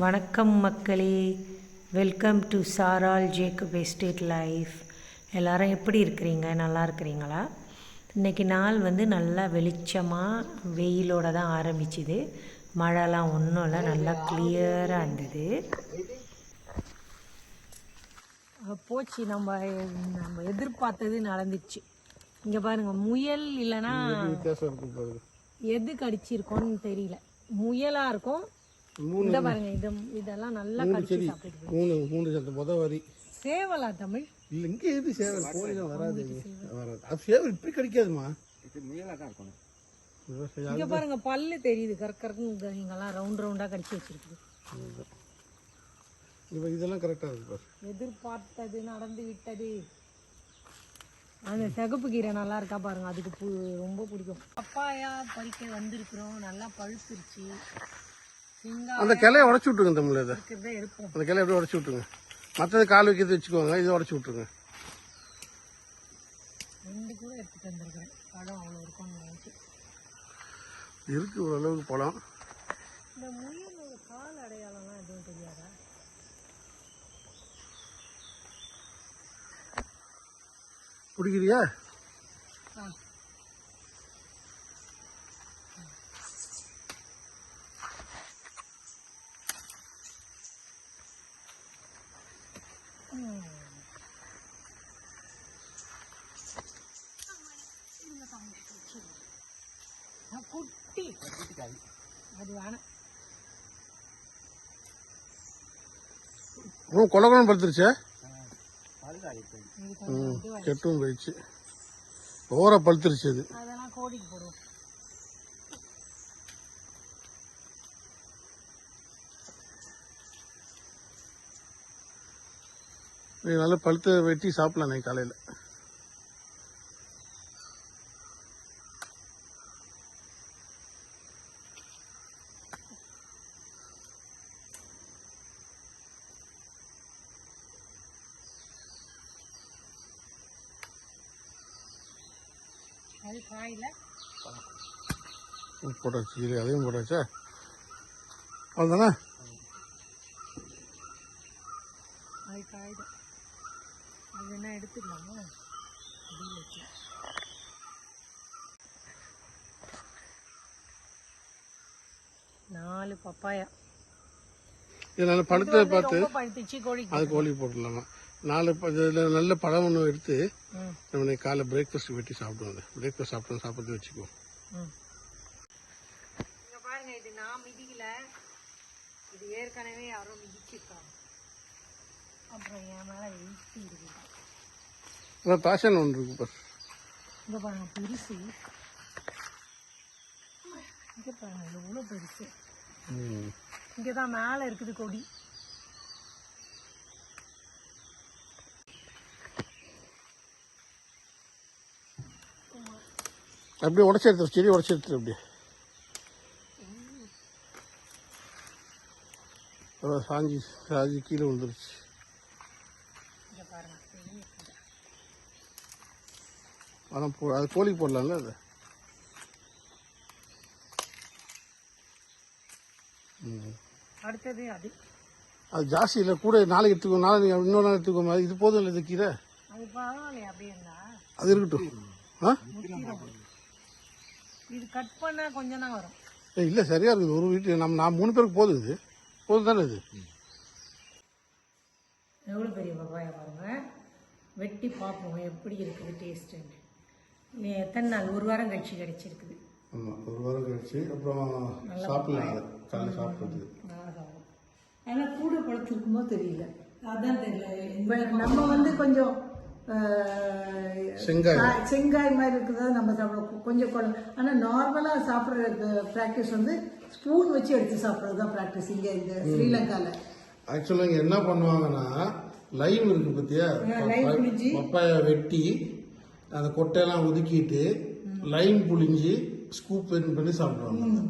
வணக்கம் மக்களே. Welcome to சாரால் ஜேக்கப் எஸ்டேட் லைஃப் எல்லாரும் எப்படி இருக்கிறீங்க? நல்லா இருக்கிறீங்களா? இன்றைக்கி நாள் வந்து நல்லா வெளிச்சமாக வெயிலோட தான் ஆரம்பிச்சுது. மழைலாம் ஒன்றும் இல்லை நல்லா கிளியராக இருந்தது. போச்சு நம்ம நம்ம எதிர்பார்த்தது நடந்துச்சு. இங்கே பாருங்க முயல் இல்லைன்னா எது கடிச்சிருக்கோன்னு தெரியல. முயலா இருக்கும் பாருங்க இது இதெல்லாம் நல்லா கடிச்சு சாப்பிடுது மூணு மூணு சத்த முத வரி. சேவலா தமிழ்? இல்லை இங்கே எது சேவல்? கோழிலாம் வராது. வராது. அது சேவல் இப்படி கிடைக்காதுமா? விவசாயம் இங்க பாருங்க பல்லு தெரியுது. கற்கறக்கு இங்கெல்லாம் ரவுண்ட் ரவுண்டா கடிச்சு வச்சிருக்குது இப்போ இதெல்லாம் இருக்கு எதிர்பார்த்தது நடந்து விட்டது. அந்த சிகப்பு கீரை நல்லா இருக்கா பாருங்க. அதுக்கு ரொம்ப பிடிக்கும். பப்பாயா பறிக்க வந்திருக்கிறோம். நல்லா பழுத்துருச்சு. அந்த கிளைய உடச்சி விட்டுருங்க தமிழ் இதை. அந்த கிளைய அப்படியே உடச்சி விட்டுருங்க. மற்றது கால் வைக்கிறது வச்சுக்கோங்க இதை உடச்சி நினைச்சு. இருக்கு ஓரளவுக்கு பழம். பிடிக்கிறியா ஆ குட்டி அது வேணாம் ம் கொலகுலம் படுத்துருச்சே கெட்டும் போயிடுச்சு ஓர பழுத்துருச்சு அது நல்லா பழுத்து வெட்டி சாப்பிடலாம் காலையில். போட்டாச்சு இது அதையும் போட்டாச்சா? அவ்வளோதானே அது காய்தான் அது என்ன எடுத்துக்கலாமா? அப்படியே நாலு பப்பாயா. இது நல்லா பழுத்ததை பார்த்து பழுத்துச்சு கோழிக்கு. அது கோழி போட்டுடலாமா? நாலு இதுல நல்ல பழம் ஒன்று எடுத்து நம்ம காலைல பிரேக்ஃபாஸ்ட் வெட்டி சாப்பிடுவோம் அதை. பிரேக்ஃபாஸ்ட் சாப்பிட்டு சாப்பிட்டு வச்சுக்கோ. ம். இங்க பாருங்க இது நான் மிதிக்கல. இது ஏற்கனவே யாரோ மிதிச்சிருக்காங்க. அப்புறம் என் மேல எழுச்சி இருக்குது. பேஷன் ஒன்று இருக்கு பாரு. இங்க பாருங்க பெருசு. இங்க பாருங்க எவ்வளோ பெருசு. இங்கே தான் மேலே இருக்குது கொடி. அப்படியே உடச்சி எடுத்து செடி உடச்சி எடுத்துரு அப்படியே சாஞ்சி சாஞ்சி கீழே விழுந்துருச்சு. அதான் போ அது கோழி போடலாம்ல அது. அடுத்தது அது. அது ஜாஸ்தி இல்லை கூட நாளைக்கு எடுத்துக்கோ நாளைக்கு இன்னொரு நாள் எடுத்துக்கோ இது போதும் இல்லை இது கீரை? அது இருக்கட்டும். ஆ? இது கட் பண்ணா கொஞ்சம் தான் வரும். இல்லை சரியா இருக்குது. ஒரு வீட்டு நம்ம நான் மூணு பேருக்கு போதும் இது. போதும் தானே இது? எவ்வளோ பெரிய பப்பாயா பாருங்க. வெட்டி பார்ப்போம் எப்படி இருக்குது டேஸ்ட்டுன்னு எத்தனை நாள்? ஒரு வாரம் கழிச்சு கிடைச்சிருக்குது. ஆமாம் ஒரு வாரம் கழிச்சு அப்புறம் சாப்பிடலாம் காலையில் சாப்பிட்றது. ஆனால் கூட பழுத்திருக்குமோ தெரியல. அதான் தெரியல. நம்ம வந்து கொஞ்சம் செங்காய். செங்காய் மாதிரி இருக்கிறத நம்ம சாப்பிடுவோம் கொஞ்சம் குழம்பு ஆனால் நார்மலாக சாப்பிட்ற ப்ராக்டிஸ் வந்து ஸ்பூன் வச்சு எடுத்து சாப்பிட்றது தான் ப்ராக்டிஸ் இங்கே இந்த ஸ்ரீலங்காவில் ஆக்சுவலாக இங்கே என்ன பண்ணுவாங்கன்னா லைம் இருக்கு பத்தியா? பப்பாயா வெட்டி அந்த கொட்டையெல்லாம் ஒதுக்கிட்டு லைம் புளிஞ்சு ஸ்கூப் பண்ணி சாப்பிடுவாங்க.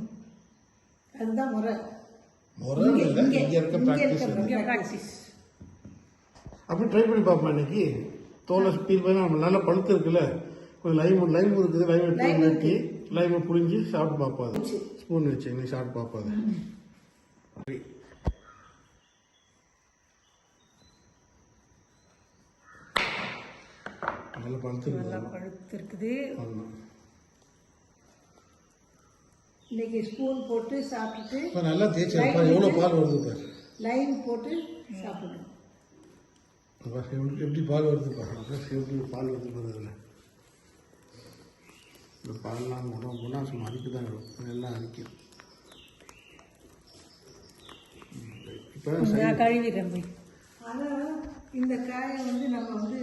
அதுதான் முறை. முறை இல்லை இங்கே இருக்க ப்ராக்டிஸ் ப்ராக்டிஸ் அப்படி ட்ரை பண்ணி பார்ப்போம் இன்னைக்கு? தோலை ஃபீல் பண்ணி நம்ம நல்லா பழுத்து இருக்குல்ல கொஞ்சம் லைம் லைம் இருக்குது லைம் எடுத்து நட்டி லைமை புழிஞ்சு சாப்பிட்டு பார்ப்பாது ஸ்பூன் வச்சு நீ சாப்பிட்டு பார்ப்பாது நல்லா பழுத்து நல்லா பழுத்து இருக்குது. இன்னைக்கு ஸ்பூன் போட்டு சாப்பிட்டுட்டு நல்லா தேய்ச்சி எவ்வளோ பால் வருது லைன் போட்டு சாப்பிடணும். எப்படி எப்படி பால் வருது பாரு பாரு, எப்படி பால் வருது பாரு அதில் இந்த பால்லாம் குணம் குணம் சும்மா அரிக்கு தான் வரும் எல்லாம் அரிக்கும் இப்போ நான் கழுவிடுறேன் போய். ஆனால் இந்த காயை வந்து நம்ம வந்து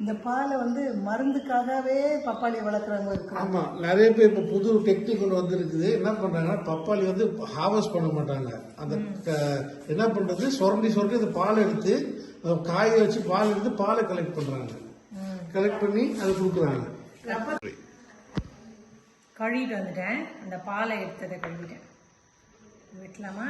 இந்த பாலை வந்து மருந்துக்காகவே பப்பாளி வளர்க்குறவங்க இருக்கிறாங்க. ஆமாம் நிறைய பேர் இப்போ புது டெக்னிக் ஒன்று வந்துருக்குது. என்ன பண்ணுறாங்கன்னா பப்பாளி வந்து ஹார்வெஸ்ட் பண்ண மாட்டாங்க. அந்த என்ன பண்ணுறது சுரண்டி சுரண்டி அந்த பால் எடுத்து காய வச்சு பால் எடுத்து பாலை கலெக்ட் பண்ணுறாங்க கலெக்ட் பண்ணி அதை கொடுக்குறாங்க. கழுவிட்டு வந்துட்டேன். அந்த பாலை எடுத்ததை கழுவிட்டேன். வெட்டலாமா?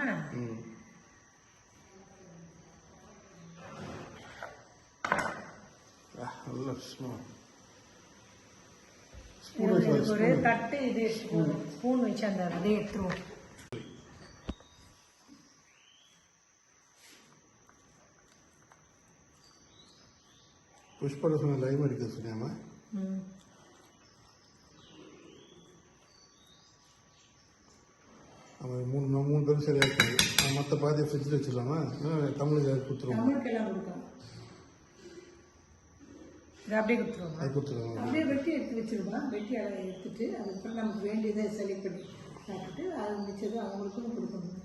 ஒரு தட்டு இது ஸ்பூன் வச்சு அந்த இதே எடுத்துருவோம். புஷ் பண்ண சொன்ன லைவ் அடிக்க சொன்னாமா? ம். அவன் மூணு நம்ம மூணு பேரும் சரியாக இருக்காது. மற்ற பாதியை ஃப்ரிட்ஜில் வச்சிடலாமா? தமிழுக்கு கொடுத்துருவோம் அப்படியே கொடுத்துருவோமா? அது கொடுத்துருவோம்? அப்படியே வெட்டி எடுத்து வச்சிருவோம்? வெட்டி அதை எடுத்துட்டு அதுக்கப்புறம் நமக்கு வேண்டியதை செலக்ட் பண்ணி சாப்பிட்டுட்டு அது மிச்சது அவங்களுக்கும் கொடுக்கணும்.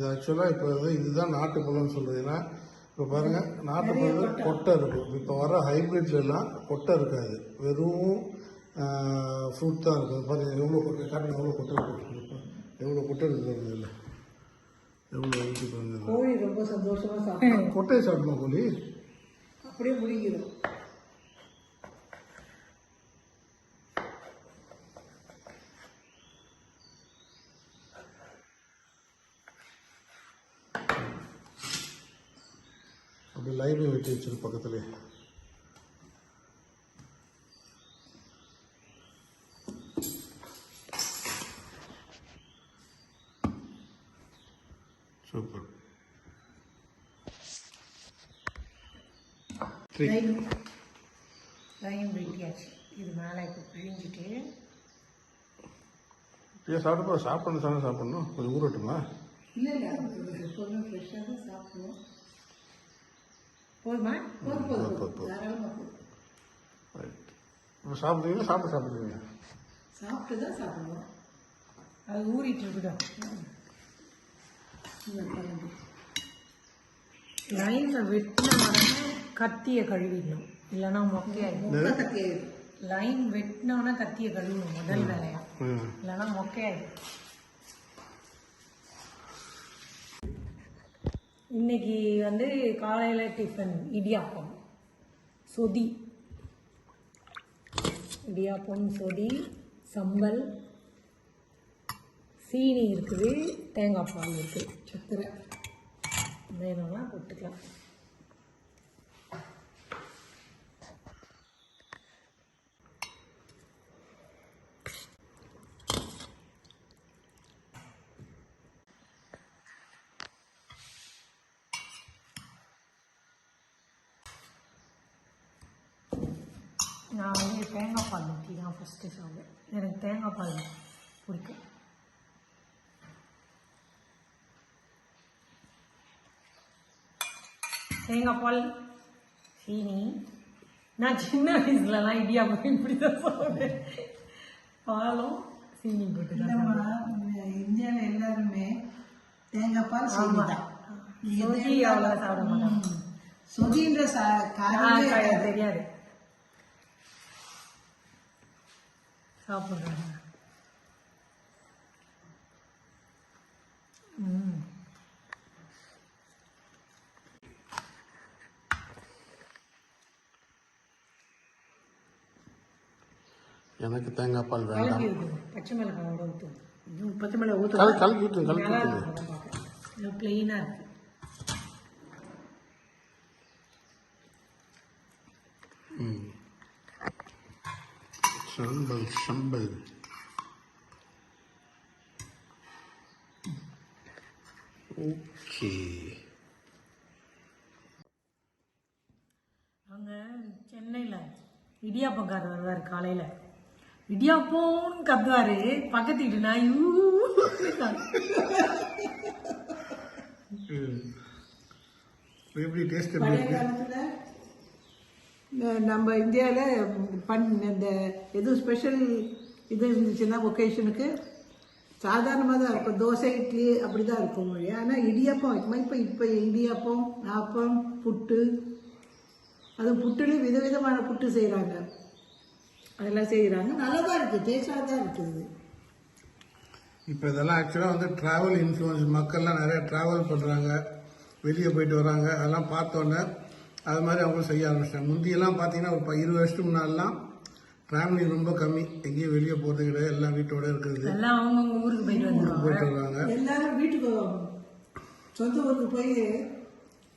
இது ஆக்சுவலாக இப்போ வந்து இதுதான் நாட்டு பழம்னு சொல்கிறது ஏன்னா இப்போ பாருங்கள் நாட்டு பழம் கொட்டை இருக்கும். இப்போ வர ஹைப்ரிட்ல எல்லாம் கொட்டை இருக்காது. வெறும் ஃப்ரூட் தான் இருக்கும். பாருங்க எவ்வளோ கொட்டை காட்டுங்க எவ்வளோ கொட்டை இருக்கு எவ்வளோ கொட்டை இருக்குது இதில். எவ்வளோ இருக்கு பாருங்க இதுல. கோழி ரொம்ப சந்தோஷமா சாப்பிடும். கொட்டையை சாப்பிடணும் கோழி? அப்படியே முழுங்கிடும். லைவ்ல வெட்டி வச்சிரு பக்கத்துலேயே சூப்பர் வெட்டியாச்சு இது மேலே இப்போ பிழிஞ்சிட்டு. ஏன் சாப்பிட்டு சாப்பிடணும் சாப்பிட சாப்பிடணும். கொஞ்சம் ஊறட்டுமா? இல்லை இல்லை. எப்போதுமே ஃப்ரெஷ்ஷாக தான் சாப்பிடுவோம் போதுமா? போதும் போதும், போதும். போதும். தாராளமாக போதும். ரைட் இப்போ சாப்பிடுவீங்களா? சாப்பிட்டு சாப்பிடுவீங்க சாப்பிட்டு தான் சாப்பிடுவோம். அது ஊறிட்டு லைனில் வெட்டின உடனே கத்தியை கழுவிடணும். இல்லைன்னா மொக்கையாயிடும் முட்டை கத்தியாயிடும் லைன் வெட்டினோன்னா கத்தியை கழுவணும் முதல் வேலையா. ம். இல்லைன்னா மொக்கையாயிடும் இன்னைக்கு வந்து காலையில் டிஃபன் இடியாப்பம். சொதி. இடியாப்பம் சொதி சம்பல். சீனி இருக்குது தேங்காய் பால் இருக்குது சக்கரை. வேணும்னா போட்டுக்கலாம் நான் வந்து தேங்காய் பால் ஊற்றி தான் ஃபஸ்ட்டு சாப்பிடுவேன் எனக்கு தேங்காய் பால் பிடிக்கும். தேங்காய் பால் சீனி. நான் சின்ன வயசுலலாம் இடியாப்பம் இப்படி தான் சாப்பிடுவேன். பாலும் சீனி போட்டு இந்தியாவில் எல்லாருமே தேங்காய் பால் சீனி தான். அவ்வளோ சாப்பிட மாட்டாங்க. சொதின்ற. தெரியாது. சாப்பிட்றாங்க. ம். எனக்கு தேங்காய் பால் வேண்டாம். பச்சை மிளகாவோட ஊற்றணும் ம், பச்சை மிளகா ஊற்று கல் கலக்கி ஊற்றுங்க கலக்கி ஊற்றுங்க இருக்கும் பிளெயினாக இருக்கு சம்பல் சம்பல் ஓகே அவங்க சென்னையில் இடியாப்பக்காரர் வருவார் காலையில். இடியாப்போன்னு கத்துவாரு. பக்கத்து வீட்டு நான் எப்படி டேஸ்ட் எப்படி நம்ம இந்தியாவில் பண் இந்த எதுவும் ஸ்பெஷல் இது இருந்துச்சுன்னா ஒகேஷனுக்கு சாதாரணமாக தான் இருக்கும். தோசை இட்லி அப்படி தான் இருக்கும் மொழி. ஆனால் இடியாப்பம் வைக்குமா இப்போ இப்போ இடியாப்பம் ஆப்பம் புட்டு அதுவும் புட்டுலேயும் விதவிதமான புட்டு செய்கிறாங்க அதெல்லாம் செய்கிறாங்க நல்லா தான் இருக்குது டேஸ்டாக தான் இருக்குது இப்போ இதெல்லாம் ஆக்சுவலாக வந்து ட்ராவல் இன்ஃப்ளூயன்ஸ் மக்கள்லாம் நிறையா ட்ராவல் பண்ணுறாங்க வெளியே போயிட்டு வராங்க. அதெல்லாம் பார்த்தோன்னே அது மாதிரி அவங்க செய்ய ஆரம்பிச்சிட்டாங்க. முந்தியெல்லாம் பார்த்தீங்கன்னா ஒரு இருபது வருஷத்துக்கு முன்னாடிலாம் ட்ராவலிங் ரொம்ப கம்மி. எங்கேயும் வெளியே போகிறது கிடையாது. எல்லாம் வீட்டோட இருக்கிறது. ஊருக்கு போயிட்டு வர்றாங்க எல்லாரும் வீட்டுக்கு சொந்த ஊருக்கு போய்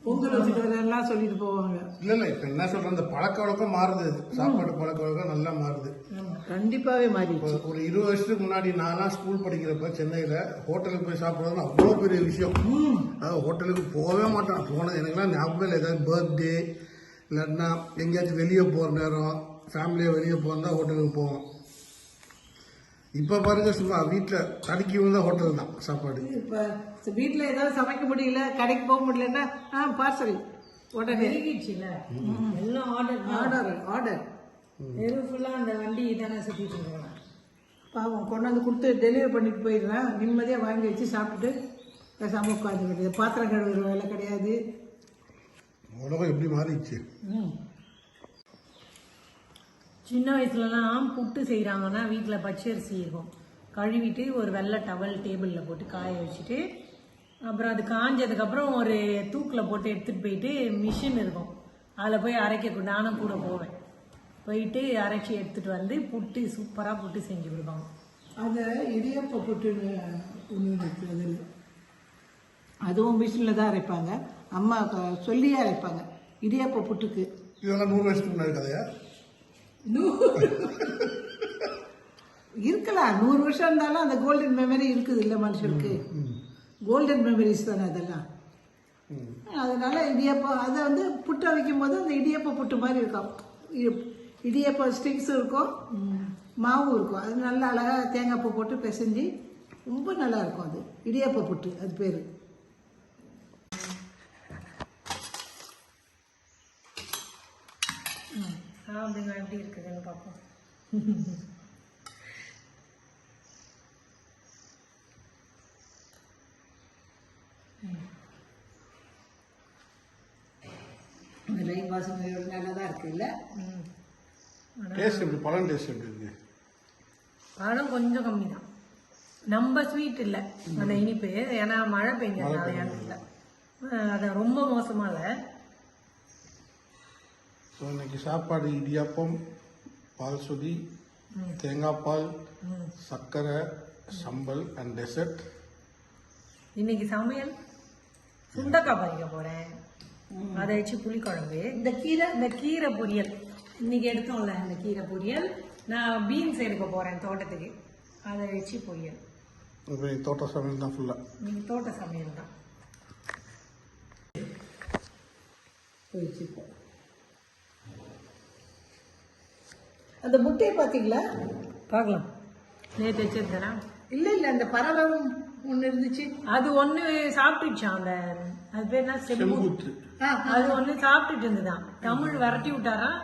பொங்கல் வச்சுட்டு சொல்லிட்டு போவாங்க. இல்லை இல்லை இப்போ என்ன சொல்கிறேன் இந்த பழக்க வழக்கம் மாறுது. சாப்பாடு பழக்க வழக்கம் நல்லா மாறுது. கண்டிப்பாகவே மாறி இப்போ ஒரு இருபது வருஷத்துக்கு முன்னாடி நான்லாம் ஸ்கூல் படிக்கிறப்ப சென்னையில் ஹோட்டலுக்கு போய் சாப்பிட்றதுன்னு அவ்வளோ பெரிய விஷயம். அதாவது ஹோட்டலுக்கு போகவே மாட்டோம். போனது எனக்குலாம் ஞாபகம் இல்லை. ஏதாவது பர்த்டே இல்லைன்னா எங்கேயாச்சும் வெளியே போகிற நேரம் ஃபேமிலியாக வெளியே போகிறதா ஹோட்டலுக்கு போவோம். இப்போ பாருங்க சும்மா வீட்டில் தடுக்கி வந்த ஹோட்டல் தான் சாப்பாடு. இப்போ வீட்டில் ஏதாவது சமைக்க முடியல கடைக்கு போக முடியலன்னா ஆ பார்சல் உடனே. எல்லாம் ஆர்டர் ஆர்டர் ஆர்டர் தெரு ஃபுல்லாக அந்த வண்டி தானே சுற்றிட்டு இருக்காங்க. பாவம் கொண்டாந்து கொடுத்து டெலிவரி பண்ணிட்டு போயிடுறேன். நிம்மதியாக வாங்கி வச்சு சாப்பிட்டுட்டு பேசாமல் உட்காந்துக்கிட்டு பாத்திரம் கழுவுற வேலை கிடையாது. உலகம் எப்படி மாறிடுச்சு? சின்ன வயசுலலாம் புட்டு செய்கிறாங்கன்னா வீட்டில் பச்சரிசி இருக்கும். கழுவிட்டு ஒரு வெள்ளை டவல் டேபிளில் போட்டு காய வச்சுட்டு அப்புறம் அது காஞ்சதுக்கப்புறம் ஒரு தூக்கில் போட்டு எடுத்துகிட்டு போயிட்டு மிஷின் இருக்கும். அதில் போய் அரைக்க நானும் கூட போவேன். போயிட்டு அரைச்சி எடுத்துகிட்டு வந்து புட்டு சூப்பராக புட்டு செஞ்சு கொடுப்பாங்க. அதை இடியப்ப புட்டுன்னு ஒன்று இருக்குது அதில் அதுவும் மிஷினில் தான் அரைப்பாங்க. அம்மா சொல்லியே அரைப்பாங்க. இடியப்ப புட்டுக்கு. இதெல்லாம் நூறு வருஷத்துக்கு முன்னாடி கதையா? இருக்கலாம். நூறு வருஷம் இருந்தாலும் அந்த கோல்டன் மெமரி இருக்குது இல்லை மனுஷனுக்கு. கோல்டன் மெமரிஸ் தானே அதெல்லாம். அதனால இடியப்பம் அதை வந்து புட்டை வைக்கும் போது அந்த இடியப்ப புட்டு மாதிரி இருக்கும். இ- இடியப்ப ஸ்டிக்ஸும் இருக்கும். மாவும் இருக்கும். அது நல்லா அழகாக தேங்காய் பூ போட்டு பிசைஞ்சு ரொம்ப நல்லா இருக்கும் அது. இடியப்ப புட்டு அது பேர். சாப்பிடுங்க எப்படி இருக்குதுன்னு பார்ப்போம். லைன் வாசனையோட நல்லா தான் இருக்குல்ல? ம். டேஸ்ட் எப்படி? பழம் டேஸ்ட் எப்படி இருக்கு? பழம் கொஞ்சம் கம்மி தான் நம்ம ஸ்வீட் இல்லை. அந்த இனிப்பு. ஏன்னா மழை பெஞ்சதுனால இல்லை. அது ரொம்ப மோசமா இல்லை. ஸோ இன்னைக்கு சாப்பாடு இடியாப்பம் பால் சுதி தேங்காய் பால் சர்க்கரை சம்பல் அண்ட் டெசர்ட் இன்னைக்கு சமையல்? சுண்டக்காய் பறிக்க போறேன். அதை வச்சு புளிக்குழம்பு. இந்த கீரை? இந்த கீரை பொரியல். இன்னைக்கு எடுத்தோம்ல இந்த கீரை பொரியல். நான் பீன்ஸ் எடுக்க போறேன் தோட்டத்துக்கு. அதை வச்சு பொரியல். தோட்ட சமையல் தான் ஃபுல்லாக இன்னைக்கு தோட்ட சமையல் தான். இப்போ அந்த முட்டையை பார்த்தீங்களா பார்க்கலாம். நேற்று வச்சிருந்தேனா? இல்லை இல்லை அந்த பறவை ஒன்று இருந்துச்சு. அது ஒன்று சாப்பிட்டுச்சான் அந்த அது பேர் என்ன? செம்பு. செம்பூத்து ஆ அது ஒண்ணு சாப்பிட்டுட்டு இருந்துதான் தமிழ் விரட்டி விட்டாராம்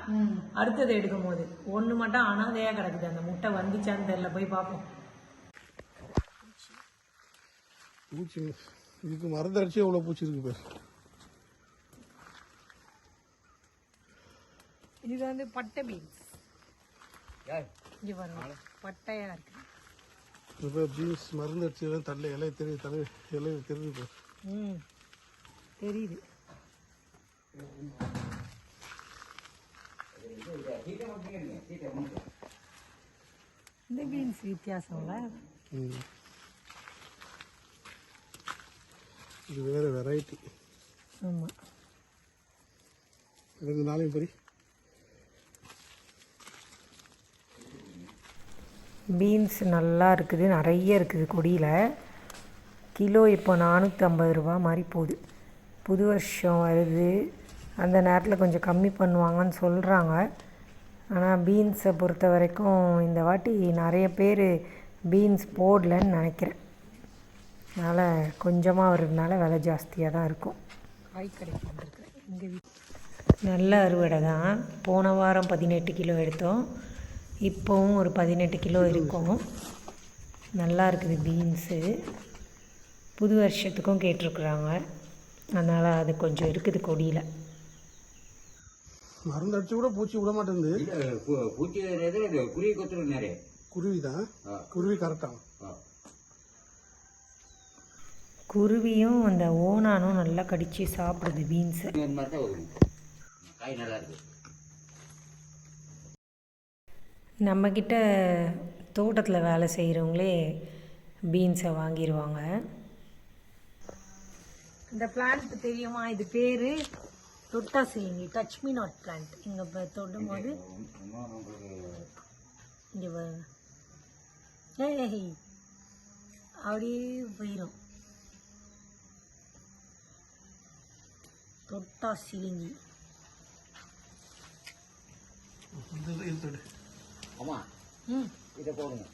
அடுத்தது எடுக்கும் போது ஒண்ணு மட்டும் அனாதையா கிடக்குது. அந்த முட்டை வந்துச்சான்னு தெரியல. போய் பார்ப்போம். பூச்சி இதுக்கு மருந்தடிச்சு எவ்வளோ பூச்சி இருக்கு பேர். இது வந்து பட்டை பீன்ஸ் இங்க பாருங்க. பட்டையா இருக்கு. இப்போ பீன்ஸ் மருந்து அடிச்சு தள்ள இலையை தெரியுது தலை இலையை தெரியுது ம் தெரியுது. இந்த பீன்ஸ் வித்தியாசம்ல. இது வேற வெரைட்டி ஆமா. ரெண்டு நாளையும் பரி. பீன்ஸ் நல்லா இருக்குது நிறைய இருக்குது கொடியில். கிலோ இப்போ நானூற்றி ஐம்பது ரூபா மாதிரி போகுது. புது வருஷம் வருது. அந்த நேரத்தில் கொஞ்சம் கம்மி பண்ணுவாங்கன்னு சொல்கிறாங்க ஆனால் பீன்ஸை பொறுத்த வரைக்கும் இந்த வாட்டி நிறைய பேர் பீன்ஸ் போடலன்னு நினைக்கிறேன். அதனால் கொஞ்சமாக வர்றதுனால விலை ஜாஸ்தியாக தான் இருக்கும். காய் இங்கே நல்ல அறுவடை தான். போன வாரம் பதினெட்டு கிலோ எடுத்தோம். இப்போவும் ஒரு பதினெட்டு கிலோ இருக்கும். நல்லா இருக்குது பீன்ஸு. புது வருஷத்துக்கும் கேட்டிருக்குறாங்க. அதனால் அது கொஞ்சம் இருக்குது கொடியில். மருந்து அடிச்சு கூட பூச்சி விட மாட்டேங்குது. பூச்சி குருவி கொத்துரும் நிறைய குருவி தான். குருவி கரெக்டாக. குருவியும் அந்த ஓனானும் நல்லா கடித்து சாப்பிடுது பீன்ஸை. காய் நல்லா இருக்கு. நம்மக்கிட்ட தோட்டத்தில் வேலை செய்கிறவங்களே பீன்ஸை வாங்கிடுவாங்க இந்த பிளான்ட் தெரியுமா? இது பேர் தொட்டா சிலிங்கி டச் மீ நாட் பிளான்ட் இங்கே இப்போ தொடும் போது இங்கே ஏய். அப்படியே போயிடும் தொட்டா சிலிங்கி ஆமா. ம். இதை போடுங்க.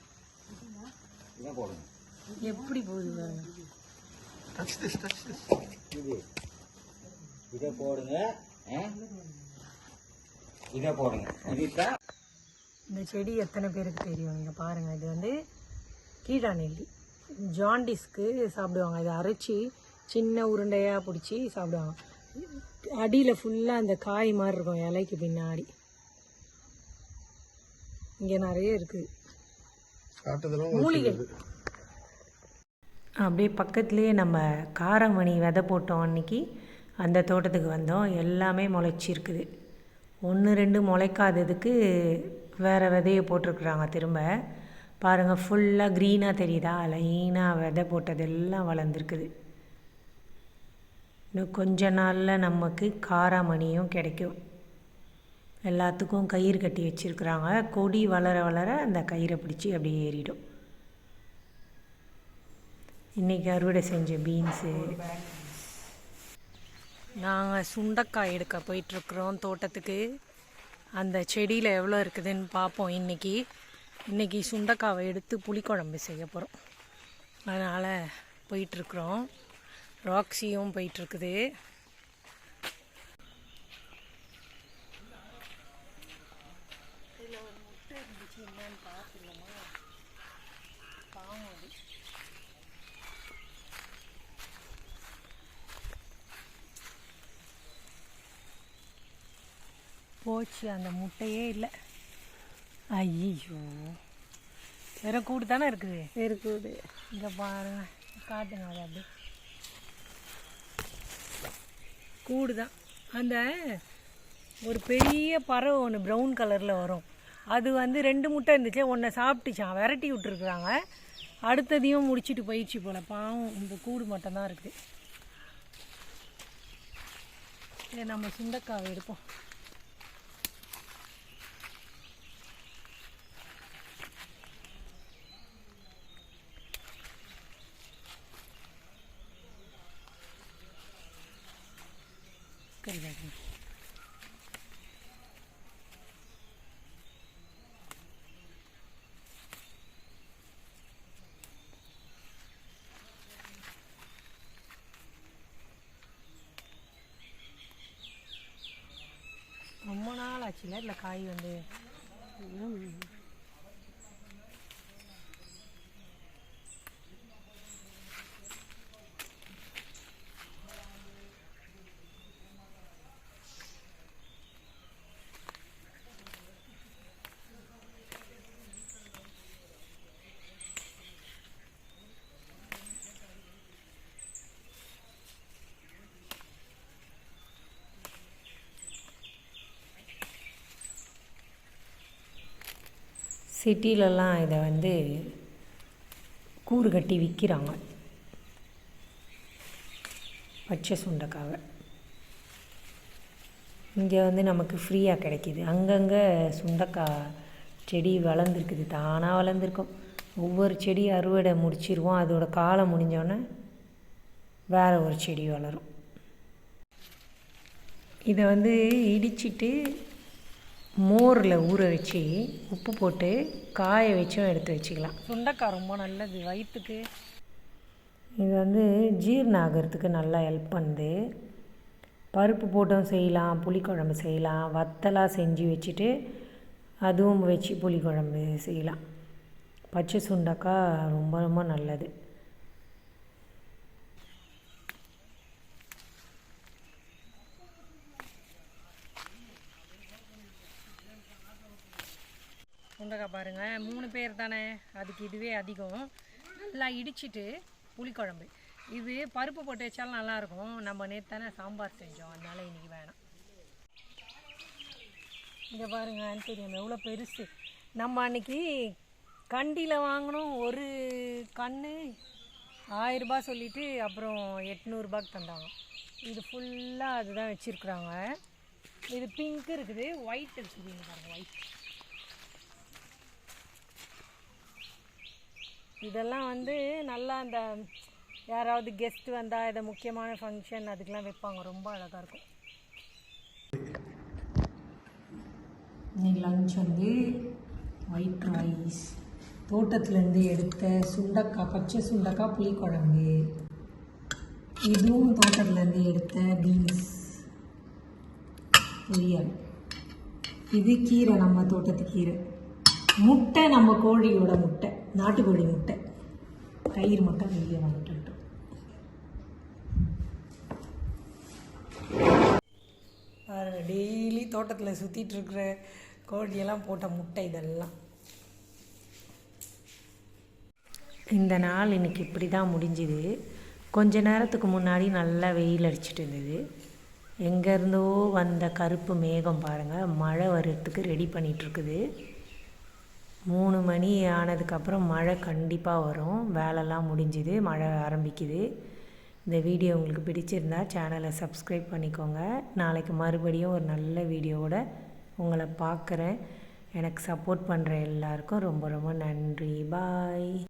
இதை போடுங்க. எப்படி போகுது இது. இதை போடுங்க? இதை போடுங்க. இதுதான் இந்த செடி எத்தனை பேருக்கு தெரியும்? இங்கே பாருங்கள் இது வந்து கீழா நெல்லி ஜாண்டிஸ்க்கு சாப்பிடுவாங்க. இதை அரைச்சி சின்ன உருண்டையாக பிடிச்சி சாப்பிடுவாங்க. அடியில் ஃபுல்லாக அந்த காய் மாதிரி இருக்கும். இலைக்கு பின்னாடி. இங்கே நிறைய இருக்குது மூலிகை. அப்படியே பக்கத்துலேயே நம்ம காரமணி விதை போட்டோம் அன்னைக்கு. அந்த தோட்டத்துக்கு வந்தோம். எல்லாமே முளைச்சிருக்குது. ஒன்று ரெண்டு முளைக்காததுக்கு வேறு விதையை போட்டிருக்குறாங்க திரும்ப. பாருங்கள் ஃபுல்லாக க்ரீனாக தெரியுதா? லைனாக விதை போட்டதெல்லாம் வளர்ந்துருக்குது. இன்னும் கொஞ்ச நாளில் நமக்கு காராமணியும் கிடைக்கும். எல்லாத்துக்கும் கயிறு கட்டி வச்சுருக்குறாங்க. கொடி வளர வளர அந்த கயிறை பிடிச்சி அப்படியே ஏறிடும். இன்றைக்கி அறுவடை செஞ்ச பீன்ஸு நாங்கள் சுண்டக்காய் எடுக்க போயிட்டுருக்குறோம் தோட்டத்துக்கு. அந்த செடியில் எவ்வளோ இருக்குதுன்னு பார்ப்போம் இன்றைக்கி இன்றைக்கி சுண்டக்காவை எடுத்து புளிக்குழம்பு செய்ய போகிறோம் அதனால் போயிட்டுருக்குறோம். ராக்ஸியும் போயிட்டுருக்குது. போச்சு அந்த முட்டையே இல்லை. ஐயோ வேற கூடு தானே இருக்குது? இருக்குது. இங்கே பாருங்க காட்டுங்க அதை அப்படியே. கூடு தான். அந்த ஒரு பெரிய பறவை ஒன்று ப்ரௌன் கலரில் வரும். அது வந்து ரெண்டு முட்டை இருந்துச்சு ஒன்றை சாப்பிட்டுச்சான் விரட்டி விட்டுருக்குறாங்க. அடுத்ததையும் முடிச்சிட்டு போயிடுச்சு போல. பாவம் இந்த கூடு மட்டும்தான் இருக்குது. இதை நம்ம சுண்டக்காவை எடுப்போம். ரொம்ப இல்லை காய் வந்து சிட்டிலலாம் இதை வந்து கூறு கட்டி விற்கிறாங்க பச்சை சுண்டைக்காவை. இங்கே வந்து நமக்கு ஃப்ரீயாக கிடைக்கிது. அங்கங்கே சுண்டக்காய் செடி வளர்ந்துருக்குது. தானாக வளர்ந்துருக்கும். ஒவ்வொரு செடி அறுவடை முடிச்சிருவோம். அதோட காலம் முடிஞ்சோடனே வேறு ஒரு செடி வளரும். இதை வந்து இடிச்சிட்டு மோரில் ஊற வச்சு உப்பு போட்டு காய வச்சும் எடுத்து வச்சுக்கலாம். சுண்டைக்காய் ரொம்ப நல்லது வயிற்றுக்கு இது வந்து ஜீரணம் ஆகிறதுக்கு நல்லா ஹெல்ப் பண்ணுது. பருப்பு போட்டும் செய்யலாம் புளிக்குழம்பு செய்யலாம் வத்தலாக செஞ்சு வச்சுட்டு அதுவும் வச்சு புளிக்குழம்பு செய்யலாம். பச்சை சுண்டக்காய் ரொம்ப ரொம்ப நல்லது. சுண்டக்காய் பாருங்கள் மூணு பேர் தானே? அதுக்கு இதுவே அதிகம். நல்லா இடிச்சிட்டு புளிக்குழம்பு. இது பருப்பு போட்டு வச்சாலும் நல்லாயிருக்கும். நம்ம நேற்று தானே சாம்பார் செஞ்சோம். அதனால இன்றைக்கி வேணாம். இங்கே பாருங்க தெரியும் எவ்வளோ பெருசு. நம்ம அன்னைக்கு கண்டியில் வாங்கினோம். ஒரு கன்று ஆயிரரூபா சொல்லிட்டு அப்புறம் எட்நூறுபாக்கு தந்தாங்க. இது ஃபுல்லாக அதுதான் வச்சுருக்குறாங்க. இது பிங்க் இருக்குது. ஒயிட் இருக்குது பாருங்கள் பாருங்க ஒயிட் இதெல்லாம் வந்து நல்லா அந்த யாராவது கெஸ்ட் வந்தால் இதை முக்கியமான ஃபங்க்ஷன் அதுக்கெலாம் வைப்பாங்க. ரொம்ப அழகாக இருக்கும். இன்னைக்கு லஞ்ச் வந்து ஒயிட் ரைஸ் தோட்டத்துலேருந்து எடுத்த சுண்டக்காய் பச்சை சுண்டக்காய் புளிக்குழம்பு. இதுவும் தோட்டத்துலேருந்து எடுத்த பீன்ஸ் பொரியல். இது கீரை நம்ம தோட்டத்து கீரை. முட்டை நம்ம கோழியோட முட்டை. நாட்டுக்கோழி முட்டை. தயிர் மட்டும் வெளியே வந்துட்டு பாருங்க டெய்லி தோட்டத்தில் சுற்றிட்டு இருக்கிற கோழியெல்லாம் போட்ட முட்டை இதெல்லாம். இந்த நாள் இன்னைக்கு இப்படி தான் முடிஞ்சுது. கொஞ்ச நேரத்துக்கு முன்னாடி நல்லா வெயில் அடிச்சிட்டு இருந்தது. எங்கேருந்தோ வந்த கருப்பு மேகம் பாருங்கள் மழை வர்றதுக்கு ரெடி பண்ணிகிட்ருக்குது மூணு மணி ஆனதுக்கப்புறம் மழை கண்டிப்பாக வரும். வேலைலாம் முடிஞ்சுது மழை ஆரம்பிக்குது. இந்த வீடியோ உங்களுக்கு பிடிச்சிருந்தா சேனலை சப்ஸ்கிரைப் பண்ணிக்கோங்க. நாளைக்கு மறுபடியும் ஒரு நல்ல வீடியோவோட உங்களை பார்க்குறேன். எனக்கு சப்போர்ட் பண்ணுற எல்லாருக்கும் ரொம்ப ரொம்ப நன்றி. பாய்.